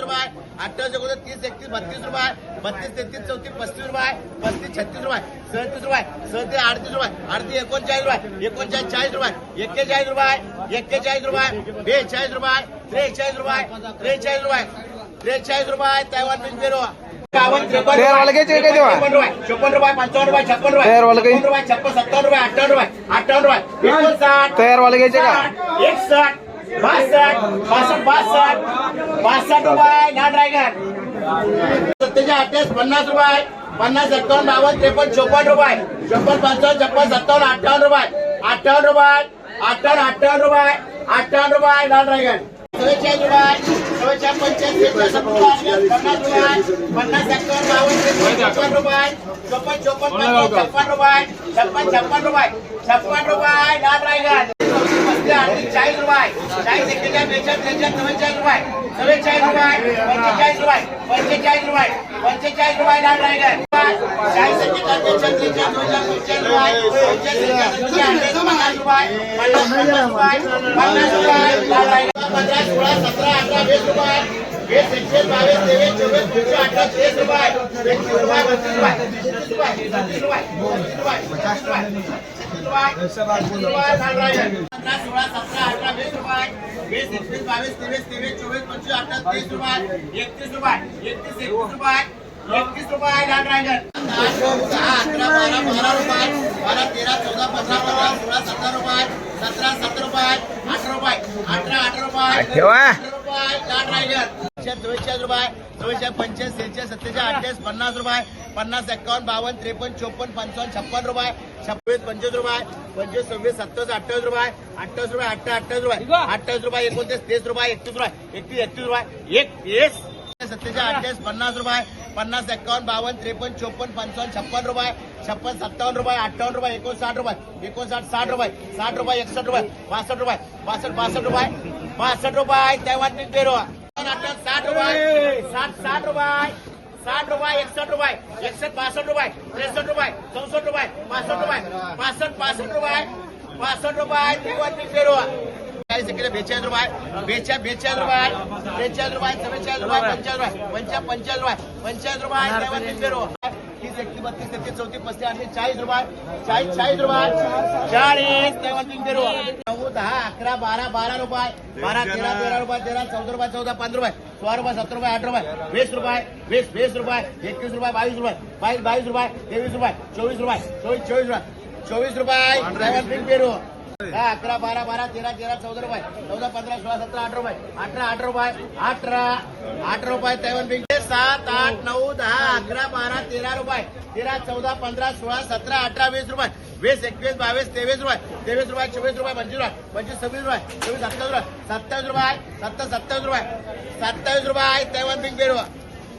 रुपये. अठ्ठावीस एकोणीस तीस एकतीस बत्तीस रुपये. बत्तीस तेहतीस चौतीस पस्तीस रुपये. पस्तीस छत्तीस रुपये. सदतीस रुपये. सदतीस अडतीस रुपये. अडतीस एकोणचाळीस रुपये. एकोणचाळीस चाळीस रुपये. एक्केचाळीस रुपये. एक्केचाळीस रुपये. बेचाळीस रुपये. त्रेचाळीस रुपये. त्रेचाळीस रुपये. त्रेचाळीस रुपये. तैवान बिल बेरो त्रेपन्न वाला? त्रेपन्न रुपये. चोपन्न रुपये. पंचावन्न रुपये छप्पन रुपये. वाला? छप्पन रुपये छप्पन सत्तावन्न रुपये अठ्ठावन्न रुपये अठ्ठावन्न रुपये. एकोणसाठ तयारवाले घ्यायचे का? एकसठ बासष्ट बासष्ट बासष्ट बासष्ट रुपये घाट रायगड सत्तेच्या अठ्ठावीस पन्नास रुपये पन्नास एक्कावन्न बावन्न त्रेपन्न चोपन्न रुपये. चोपन्न पंचावन्न छप्पन सत्तावन्न अठ्ठावन्न रुपये. अठ्ठावन्न रुपये अठ्ठावन्न अठ्ठावन्न रुपये अठ्ठावन्न रुपये लहान रायगड चव्वेचाळीस रुपये चव्वेचाळीस पंच्याऐंशी पन्नास रुपये पन्नास एक्कावन्न बावन्न त्रेपन्न चोपन्न रुपये. चोपन्न चोपन्न पंचावन्न छप्पन रुपये छप्पन छप्पन रुपये. छप्पन रुपये घाट रायगड चाळीस एक्केचाळीस बेचाळीस त्रेचाळीस रुपये. चव्वेचाळीस रुपये पंचेचाळीस रुपये पंचेचाळीस रुपये पंचेचाळीस रुपये लाल रायगड. चाळीस एक्केचाळीस बेचाळीस त्रेचाळीस चव्वेचाळीस रुपये पन्नास रुपये पन्नास रुपये लाल रायगड. पंधरा सोळा सतरा अठरा वीस रुपये वीस बावीस तेवीस चोवीस अठरा तीस रुपये रुपये बत्तीस रुपये तीस रुपये तीस रुपये तीस रुपये पचास रुपये पंधरा सोळा सतरा अठरा वीस एकवीस बावीस तेवीस तेवीस चोवीस पंचवीस अठरा तीस रुपये एकतीस रुपये एकतीस एकवीस रुपये एकतीस रुपये लाल रायगड दहा अकरा बारा बारा रुपये बारा तेरा चौदा पंधरा पंधरा सोळा सतरा रुपये सतरा सतरा रुपये अठरा रुपये अठरा अठरा रुपये. अठरा रुपये लाल रायगड चव्वेचाळीस रुपये चव्वेचाळीस पंचेचाळीस सेहेचाळीस सत्तेचाळीस अठ्ठावीस पन्नास रुपये पन्नास एक्कावन्न बावन्न त्रेपन्न चोपन्न पंचावन्न छप्पन रुपये छप्पीस पंचवीस रुपये पंचवीस सव्वीस सत्तावीस अठ्ठावीस रुपये अठ्ठावीस रुपये अठ्ठा अठ्ठावीस रुपये अठ्ठावीस रुपये एकोणतीस तीस रुपये एकतीस रुपये एकतीस एकतीस रुपये एक तीस सत्तेचाळीस अठ्ठावीस पन्नास रुपये पन्नास एक्कावन्न बावन्न त्रेपन्न चोपन्न पंचावन्न छप्पन रुपये छप्पन सत्तावन्न रुपये अठ्ठावन्न रुपये एकोणसाठ रुपये एकोणसाठ साठ रुपये साठ रुपये एकसष्ट रुपये बासष्ट रुपये बासष्ट बासष्ट रुपये बासष्ट रुपये तेव्हा मी पेरो साठ रुपये साठ साठ रुपये साठ रुपये एकसष्ट रुपये एकसठ बासष्ट रुपये त्रेसष्ट रुपये चौसष्ट रुपये पासष्ट रुपये पासष्ट पासष्ट रुपये पासष्ट रुपये तेव्हा मी बेचाळीस रुपये बेचा बेचाळीस रुपये बेचाळीस रुपये चव्वेचाळीस रुपये पंचाळीस रुपये पंचा पंचाळीस रुपये पंचाळीस रुपये एकतीस बत्तीस तेहतीस चौतीस पस्तीस अडतीस चाळीस रुपये. चाळीस चाळीस रुपये. चाळीस मी पेरो नऊ दहा अकरा बारा बारा रुपये. बारा तेरा तेरा रुपये तेरा चौदा रुपये चौदा पंधरा रुपये. सोळा रुपये सतरा रुपये आठ रुपये. वीस रुपये वीस वीस रुपये एकवीस रुपये बावीस रुपये. बावीस बावीस रुपये तेवीस रुपये चोवीस रुपये चोवीस चोवीस रुपये. चोवीस रुपये. ड्रायव्हर बिल पेरू अकरा बारा बारा तेरा तेरा चौदा रुपये. चौदा पंधरा सोळा सतरा अठरा रुपये. अठरा अठरा रुपये. अठरा आठ रुपये तेवन बिंगे सात आठ नऊ दहा अकरा बारा तेरा रुपये. तेरा चौदा पंधरा सोळा सतरा अठरा वीस रुपये. वीस एकवीस बावीस तेवीस रुपये. तेवीस रुपये चोवीस रुपये पंचवीस रुपये. पंचवीस सव्वीस रुपये. चोवीस सत्तावीस रुपये. सत्तावीस रुपये. सत्ता सत्तावीस रुपये. सत्तावीस रुपये. तेवन बिंग रुपये